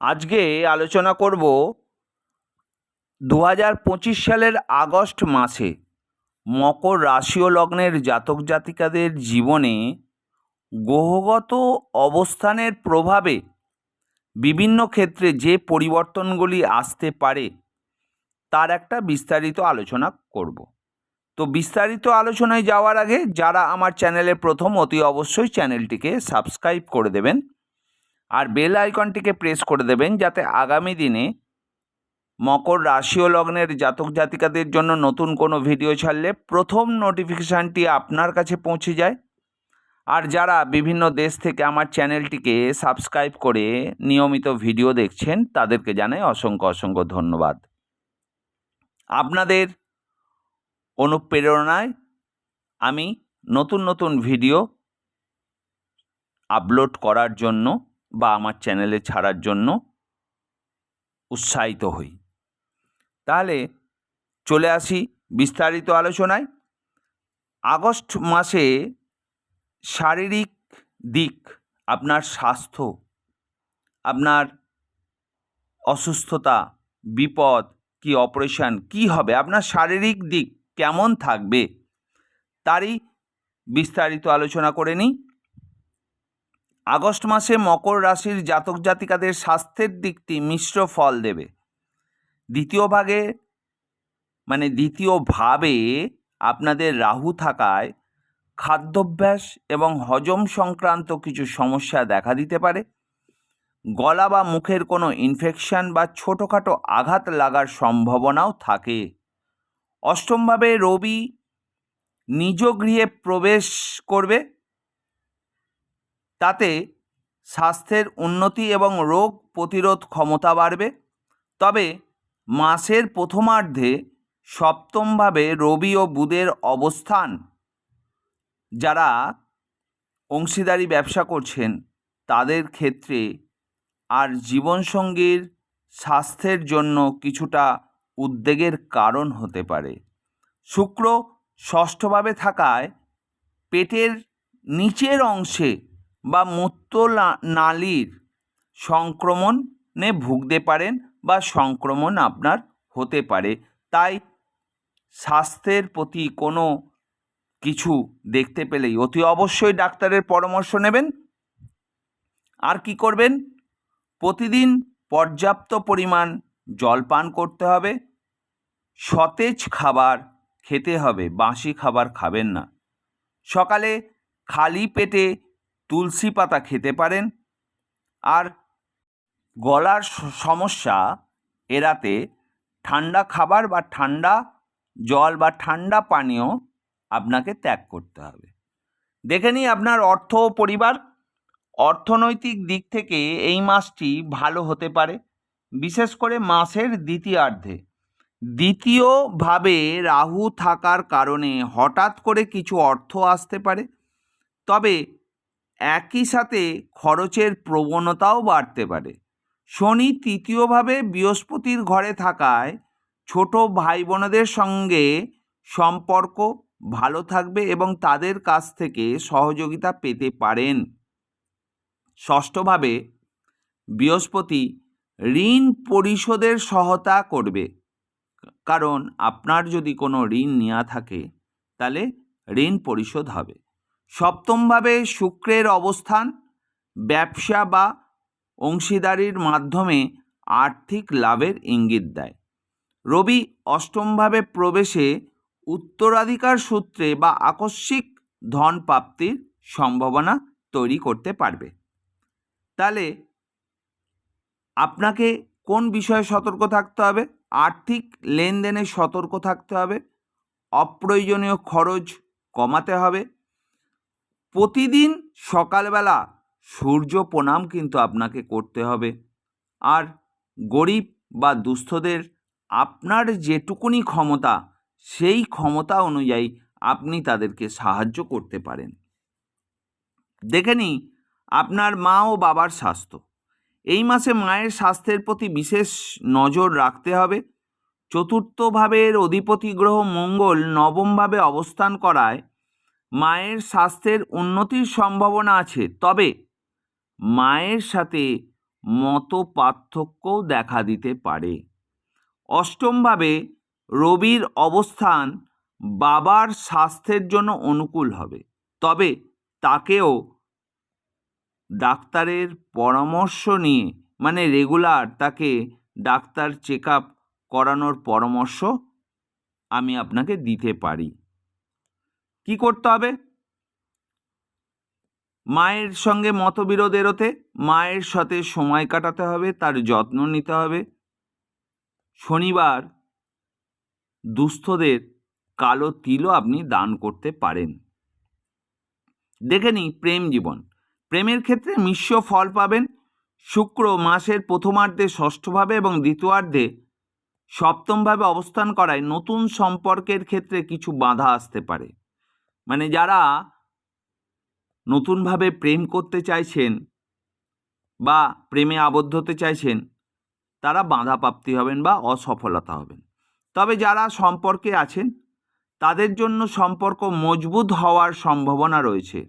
আজকে আলোচনা করব দু হাজার পঁচিশ সালের আগস্ট মাসে মকর রাশি ও লগ্নের জাতক জাতিকাদের জীবনে গ্রহগত অবস্থানের প্রভাবে বিভিন্ন ক্ষেত্রে যে পরিবর্তনগুলি আসতে পারে তার একটা বিস্তারিত আলোচনা করব। তো বিস্তারিত আলোচনায় যাওয়ার আগে যারা আমার চ্যানেলে প্রথম অতি অবশ্যই চ্যানেলটিকে সাবস্ক্রাইব করে দেবেন। আর বেল আইকনটিকে প্রেস করে দেবেন যাতে আগামী দিনে মকর রাশি ও লগ্নের জাতক জাতিকাদের জন্য নতুন কোনো ভিডিও ছাড়লে প্রথম নোটিফিকেশানটি আপনার কাছে পৌঁছে যায়। আর যারা বিভিন্ন দেশ থেকে আমার চ্যানেলটিকে সাবস্ক্রাইব করে নিয়মিত ভিডিও দেখছেন, তাদেরকে জানাই অসংখ্য অসংখ্য ধন্যবাদ। আপনাদের অনুপ্রেরণায় আমি নতুন নতুন ভিডিও আপলোড করার জন্য বা আমার চ্যানেলে ছাড়ার জন্য উৎসাহিত হই। তাহলে চলে আসি বিস্তারিত আলোচনায়। আগস্ট মাসে শারীরিক দিক, আপনার স্বাস্থ্য, আপনার অসুস্থতা, বিপদ, কি অপারেশান কি হবে, আপনার শারীরিক দিক কেমন থাকবে, তারই বিস্তারিত আলোচনা করে নিই। আগস্ট মাসে মকর রাশির জাতক জাতিকাদের স্বাস্থ্যের দিকটি মিশ্র ফল দেবে। দ্বিতীয় ভাগে মানে দ্বিতীয় ভাবে আপনাদের রাহু থাকায় খাদ্যাভ্যাস এবং হজম সংক্রান্ত কিছু সমস্যা দেখা দিতে পারে। গলা বা মুখের কোনো ইনফেকশন বা ছোটোখাটো আঘাত লাগার সম্ভাবনাও থাকে। অষ্টমভাবে রবি নিজ গৃহে প্রবেশ করবে। তাতে স্বাস্থ্যের উন্নতি এবং রোগ প্রতিরোধ ক্ষমতা বাড়বে। তবে মাসের প্রথমার্ধে সপ্তমভাবে রবি ও বুধের অবস্থান, যারা অংশীদারি ব্যবসা করছেন, তাদের ক্ষেত্রে আর জীবনসঙ্গীর স্বাস্থ্যের জন্য কিছুটা উদ্বেগের কারণ হতে পারে। শুক্র ষষ্ঠভাবে থাকায় পেটের নিচের অংশে বা মূত্র নালীর সংক্রমণে ভুগতে পারেন বা সংক্রমণ আপনার হতে পারে। তাই স্বাস্থ্যের প্রতি কোনো কিছু দেখতে পেলেই অতি অবশ্যই ডাক্তারের পরামর্শ নেবেন। আর কি করবেন? প্রতিদিন পর্যাপ্ত পরিমাণ জল পান করতে হবে। সতেজ খাবার খেতে হবে বাসি খাবার খাবেন না। সকালে খালি পেটে তুলসী পাতা খেতে পারেন। আর গলার সমস্যা এড়াতে ঠান্ডা খাবার বা ঠান্ডা জল বা ঠান্ডা পানীয় আপনাকে ত্যাগ করতে হবে। দেখে নিই আপনার অর্থ ও পরিবার। অর্থনৈতিক দিক থেকে এই মাসটি ভালো হতে পারে, বিশেষ করে মাসের দ্বিতীয়ার্ধে। দ্বিতীয়ভাবে রাহু থাকার কারণে হঠাৎ করে কিছু অর্থ আসতে পারে। তবে একই সাথে খরচের প্রবণতাও বাড়তে পারে। শনি তৃতীয়ভাবে বৃহস্পতির ঘরে থাকায় ছোট ভাই বোনদের সঙ্গে সম্পর্ক ভালো থাকবে এবং তাদের কাছ থেকে সহযোগিতা পেতে পারেন। ষষ্ঠভাবে বৃহস্পতি ঋণ পরিশোধের সহায়তা করবে। কারণ আপনার যদি কোনো ঋণ নেওয়া থাকে, তাহলে ঋণ পরিশোধ হবে। সপ্তমভাবে শুক্রের অবস্থান, ব্যবসা বা অংশীদারির মাধ্যমে আর্থিক লাভের ইঙ্গিত দেয়। রবি অষ্টমভাবে প্রবেশে উত্তরাধিকার সূত্রে বা আকস্মিক ধন প্রাপ্তির সম্ভাবনা তৈরি করতে পারবে। তাহলে আপনাকে কোন বিষয়ে সতর্ক থাকতে হবে? আর্থিক লেনদেনে সতর্ক থাকতে হবে, অপ্রয়োজনীয় খরচ কমাতে হবে প্রতিদিন সকালবেলা সূর্য প্রণাম কিন্তু আপনাকে করতে হবে। আর গরিব বা দুস্থদের আপনার যেটুকুনি ক্ষমতা, সেই ক্ষমতা অনুযায়ী আপনি তাদেরকে সাহায্য করতে পারেন। দেখে নিই, আপনার মা ও বাবার স্বাস্থ্য। এই মাসে মায়ের স্বাস্থ্যের প্রতি বিশেষ নজর রাখতে হবে। চতুর্থ ভাবের অধিপতি গ্রহ মঙ্গল নবমভাবে অবস্থান করায় মায়ের স্বাস্থ্যের উন্নতির সম্ভাবনা আছে। তবে মায়ের সাথে মত পার্থক্যও দেখা দিতে পারে। অষ্টমভাবে, রবির অবস্থান বাবার স্বাস্থ্যের জন্য অনুকূল হবে। তবে তাকেও ডাক্তারের পরামর্শ নিয়ে মানে রেগুলার তাকে ডাক্তার চেক আপ করানোর পরামর্শ আমি আপনাকে দিতে পারি। কি করতে হবে? মায়ের সঙ্গে মতবিরোধ এড়োতে, মায়ের সাথে সময় কাটাতে হবে, তার যত্ন নিতে হবে। শনিবার, দুস্থদের কালো তিলও আপনি দান করতে পারেন। দেখে নিই প্রেম জীবন। প্রেমের ক্ষেত্রে মিশ্র ফল পাবেন। শুক্র মাসের প্রথমার্ধে ষষ্ঠভাবে এবং দ্বিতীয়ার্ধে সপ্তমভাবে অবস্থান করায় নতুন সম্পর্কের ক্ষেত্রে কিছু বাধা আসতে পারে। মানে যারা নতুনভাবে প্রেম করতে চাইছেন বা প্রেমে আবদ্ধ হতে চাইছেন, তারা বাধাপ্রাপ্তি হবেন বা অসফলতা হবেন। তবে যারা সম্পর্কে আছেন, তাদের জন্য সম্পর্ক মজবুত হওয়ার সম্ভাবনা রয়েছে।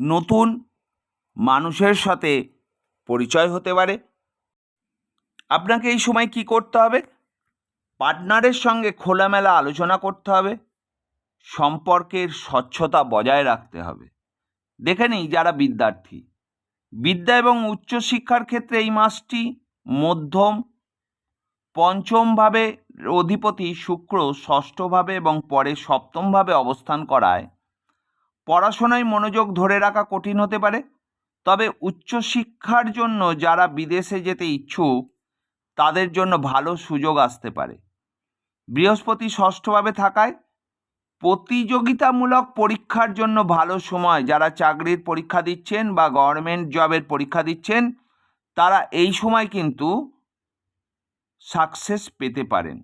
নতুন মানুষের সাথে পরিচয় হতে পারে। আপনাকে এই সময় কি করতে হবে? পার্টনারের সঙ্গে খোলামেলা আলোচনা করতে হবে। সম্পর্কের স্বচ্ছতা বজায় রাখতে হবে। দেখে নিই যারা বিদ্যার্থী। বিদ্যা এবং উচ্চশিক্ষার ক্ষেত্রে এই মাসটি মধ্যম, পঞ্চমভাবে অধিপতি শুক্র ষষ্ঠভাবে এবং পরে সপ্তমভাবে অবস্থান করায়। পড়াশোনায় মনোযোগ ধরে রাখা কঠিন হতে পারে, তবে উচ্চশিক্ষার জন্য যারা বিদেশে যেতে ইচ্ছুক, তাদের জন্য ভালো সুযোগ আসতে পারে। বৃহস্পতি ষষ্ঠভাবে থাকায় প্রতিযোগিতামূলক পরীক্ষার জন্য ভালো সময়। যারা চাকরির পরীক্ষা দিচ্ছেন বা গভর্নমেন্ট জবের পরীক্ষা দিচ্ছেন, তারা এই সময় কিন্তু সাকসেস পেতে পারেন।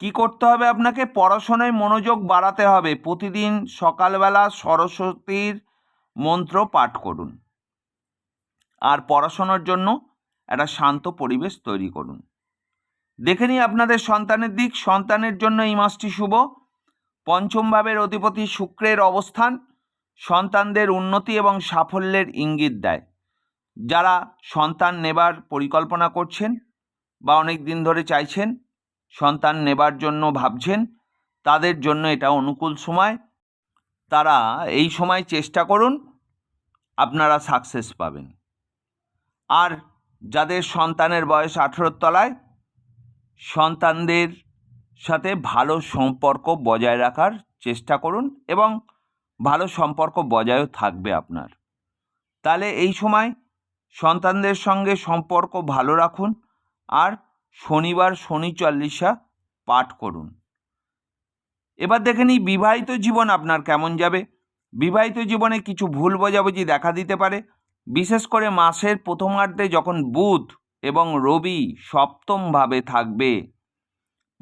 কি করতে হবে আপনাকে? পড়াশোনায় মনোযোগ বাড়াতে হবে। প্রতিদিন সকালবেলা সরস্বতীর মন্ত্র পাঠ করুন। আর পড়াশোনার জন্য একটা শান্ত পরিবেশ তৈরি করুন। দেখে নিই আপনাদের সন্তানের দিক। সন্তানের জন্য এই মাসটি শুভ। পঞ্চম ভাবের অধিপতি শুক্রের অবস্থান সন্তানদের উন্নতি এবং সাফল্যের ইঙ্গিত দেয়। যারা সন্তান নেবার পরিকল্পনা করছেন বা অনেক দিন ধরে চাইছেন, সন্তান নেবার জন্য ভাবছেন, তাদের জন্য এটা অনুকূল সময়। তারা এই সময় চেষ্টা করুন, আপনারা সাকসেস পাবেন। আর যাদের সন্তানের বয়স আঠেরোর তলায়, সন্তানদের সাথে ভালো সম্পর্ক বজায় রাখার চেষ্টা করুন এবং ভালো সম্পর্ক বজায়ও থাকবে আপনার। তাহলে এই সময় সন্তানদের সঙ্গে সম্পর্ক ভালো রাখুন আর শনিবার শনি চল্লিশা পাঠ করুন। এবার দেখে নিই বিবাহিত জীবন আপনার কেমন যাবে? বিবাহিত জীবনে কিছু ভুল বোঝাবুঝি দেখা দিতে পারে। বিশেষ করে মাসের প্রথমার্ধে যখন বুধ এবং রবি সপ্তমভাবে থাকবে।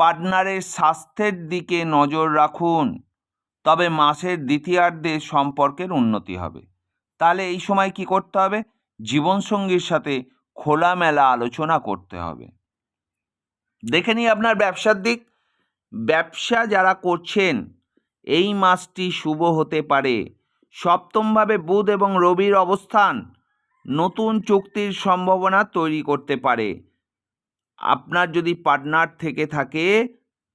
পার্টনারের স্বাস্থ্যের দিকে নজর রাখুন। তবে মাসের দ্বিতীয়ার্ধে সম্পর্কের উন্নতি হবে। তাহলে এই সময় কি করতে হবে? জীবনসঙ্গীর সাথে খোলামেলা আলোচনা করতে হবে। দেখে নিই আপনার ব্যবসার দিক। ব্যবসা যারা করছেন, এই মাসটি শুভ হতে পারে। সপ্তমভাবে বুধ এবং রবির অবস্থান। নতুন চুক্তির সম্ভাবনা তৈরি করতে পারে। আপনার যদি পার্টনার থেকে থাকে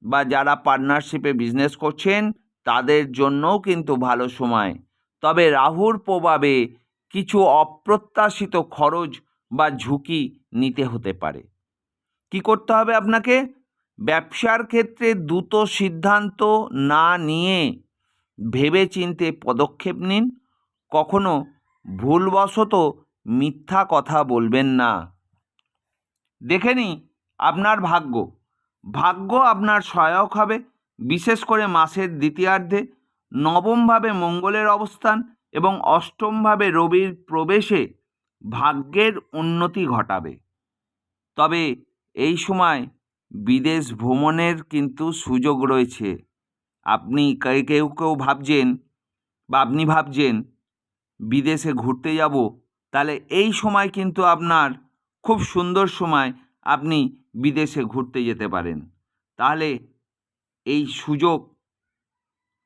বা যারা পার্টনারশিপে বিজনেস করছেন, তাদের জন্যও কিন্তু ভালো সময়। তবে রাহুর প্রভাবে কিছু অপ্রত্যাশিত খরচ বা ঝুঁকি নিতে হতে পারে। কি করতে হবে আপনাকে? ব্যবসার ক্ষেত্রে দ্রুত সিদ্ধান্ত না নিয়ে ভেবে চিনতে পদক্ষেপ নিন। কখনো ভুলবশত মিথ্যা কথা বলবেন না। দেখে নিই আপনার ভাগ্য। ভাগ্য আপনার সহায়ক হবে, বিশেষ করে মাসের দ্বিতীয়ার্ধে। নবমভাবে মঙ্গলের অবস্থান এবং অষ্টমভাবে রবির প্রবেশে ভাগ্যের উন্নতি ঘটাবে। তবে এই সময় বিদেশ ভ্রমণের কিন্তু সুযোগ রয়েছে। আপনি কেউ কেউ ভাবছেন বা আপনি ভাবছেন, বিদেশে ঘুরতে যাব, তাহলে এই সময় কিন্তু আপনার খুব সুন্দর সময় আপনি বিদেশে ঘুরতে যেতে পারেন। তাহলে এই সুযোগ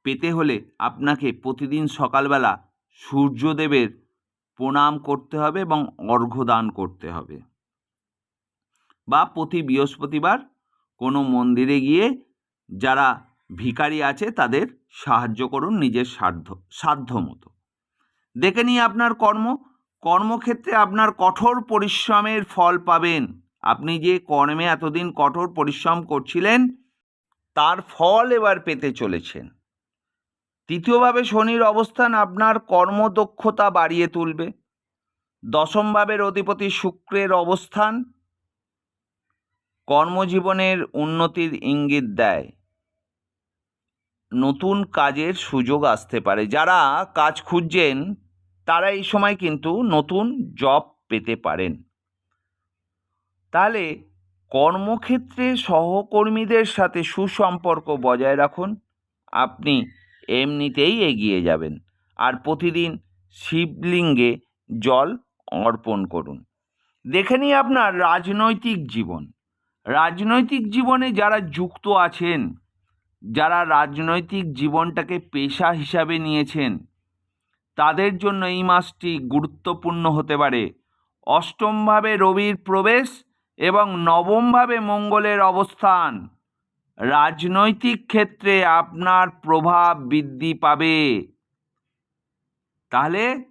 পেতে হলে আপনাকে প্রতিদিন সকালবেলা সূর্যদেবের প্রণাম করতে হবে এবং অর্ঘ্যদান করতে হবে। বা প্রতি বৃহস্পতিবার কোনো মন্দিরে গিয়ে যারা ভিখারি আছে তাদের সাহায্য করুন নিজের সাধ্য সাধ্য মতো। দেখে নিয়ে আপনার কর্ম। কর্মক্ষেত্রে আপনার কঠোর পরিশ্রমের ফল পাবেন। আপনি যে কর্মে এতদিন কঠোর পরিশ্রম করছিলেন, তার ফল এবার পেতে চলেছেন। তৃতীয়ভাবে শনির অবস্থান আপনার কর্মদক্ষতা বাড়িয়ে তুলবে। দশম ভাবের অধিপতি শুক্রের অবস্থান কর্মজীবনের উন্নতির ইঙ্গিত দেয়। নতুন কাজের সুযোগ আসতে পারে। যারা কাজ খুঁজছেন, তারা এই সময় কিন্তু নতুন জব পেতে পারেন। তাহলে কর্মক্ষেত্রে সহকর্মীদের সাথে সুসম্পর্ক বজায় রাখুন। আপনি এমনিতেই এগিয়ে যাবেন আর প্রতিদিন শিবলিঙ্গে জল অর্পণ করুন। দেখে নিই আপনার রাজনৈতিক জীবন। রাজনৈতিক জীবনে যারা যুক্ত আছেন, যারা রাজনৈতিক জীবনটাকে পেশা হিসাবে নিয়েছেন, তাদের জন্য এই মাসটি গুরুত্বপূর্ণ হতে পারে। অষ্টমভাবে রবির প্রবেশ এবং নবমভাবে মঙ্গলের অবস্থান। রাজনৈতিক ক্ষেত্রে আপনার প্রভাব বৃদ্ধি পাবে। তাহলে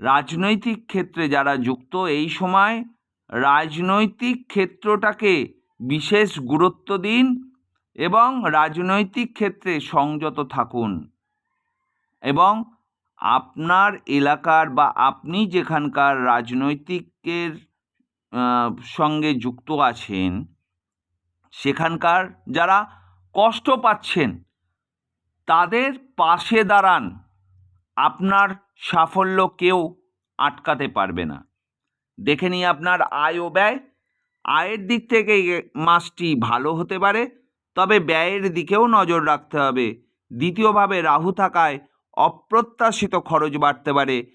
রাজনৈতিক ক্ষেত্রে যারা যুক্ত এই সময়, রাজনৈতিক ক্ষেত্রটাকে বিশেষ গুরুত্ব দিন এবং রাজনৈতিক ক্ষেত্রে সংযত থাকুন। এবং আপনার এলাকার বা আপনি যেখানকার রাজনৈতিকের সঙ্গে যুক্ত আছেন, সেখানকার যারা কষ্ট পাচ্ছেন, তাদের পাশে দাঁড়ান। আপনার সাফল্য কেউ আটকাতে পারবে না। দেখে নিই আপনার আয় ও ব্যয়। আয়ের দিক থেকে মাসটি ভালো হতে পারে, তবে ব্যয়ের দিকেও নজর রাখতে হবে। দ্বিতীয়ভাবে রাহু থাকায় অপ্রত্যাশিত খরচ বাড়তে পারে।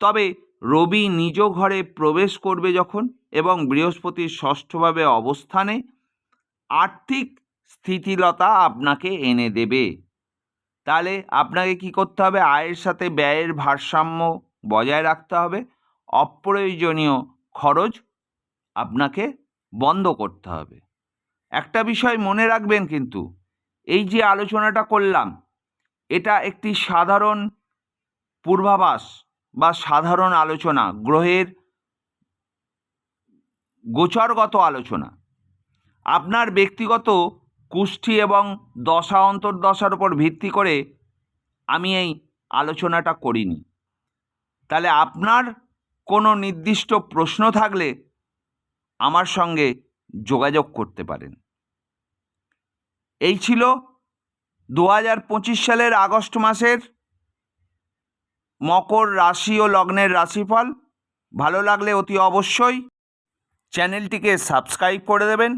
তবে রবি নিজ ঘরে প্রবেশ করবে যখন। এবং বৃহস্পতির ষষ্ঠভাবে অবস্থানে আর্থিক স্থিতিলতা আপনাকে এনে দেবে। তাহলে আপনাকে কি করতে হবে? আয়ের সাথে ব্যয়ের ভারসাম্য বজায় রাখতে হবে। অপ্রয়োজনীয় খরচ আপনাকে বন্ধ করতে হবে। একটা বিষয় মনে রাখবেন কিন্তু, এই যে আলোচনাটা করলাম, এটা একটি সাধারণ পূর্বাভাস বা সাধারণ আলোচনা। গ্রহের গোচরগত আলোচনা। আপনার ব্যক্তিগত কুষ্ঠি এবং দশা অন্তর্দশার উপর ভিত্তি করে আমি এই আলোচনাটা করিনি। তাহলে আপনার কোনো নির্দিষ্ট প্রশ্ন থাকলে আমার সঙ্গে যোগাযোগ করতে পারেন। এই ছিল দু হাজার পঁচিশ সালের আগস্ট মাসের মকর রাশি ও লগ্নের রাশিফল। ভালো লাগলে অতি অবশ্যই চ্যানেলটিকে সাবস্ক্রাইব করে দেবেন,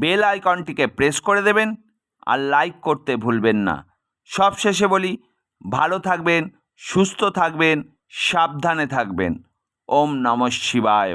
বেল আইকনটিকে প্রেস করে দেবেন, আর লাইক করতে ভুলবেন না। সবশেষে বলি, ভালো থাকবেন, সুস্থ থাকবেন, সাবধানে থাকবেন। ওম নমঃ শিবায়।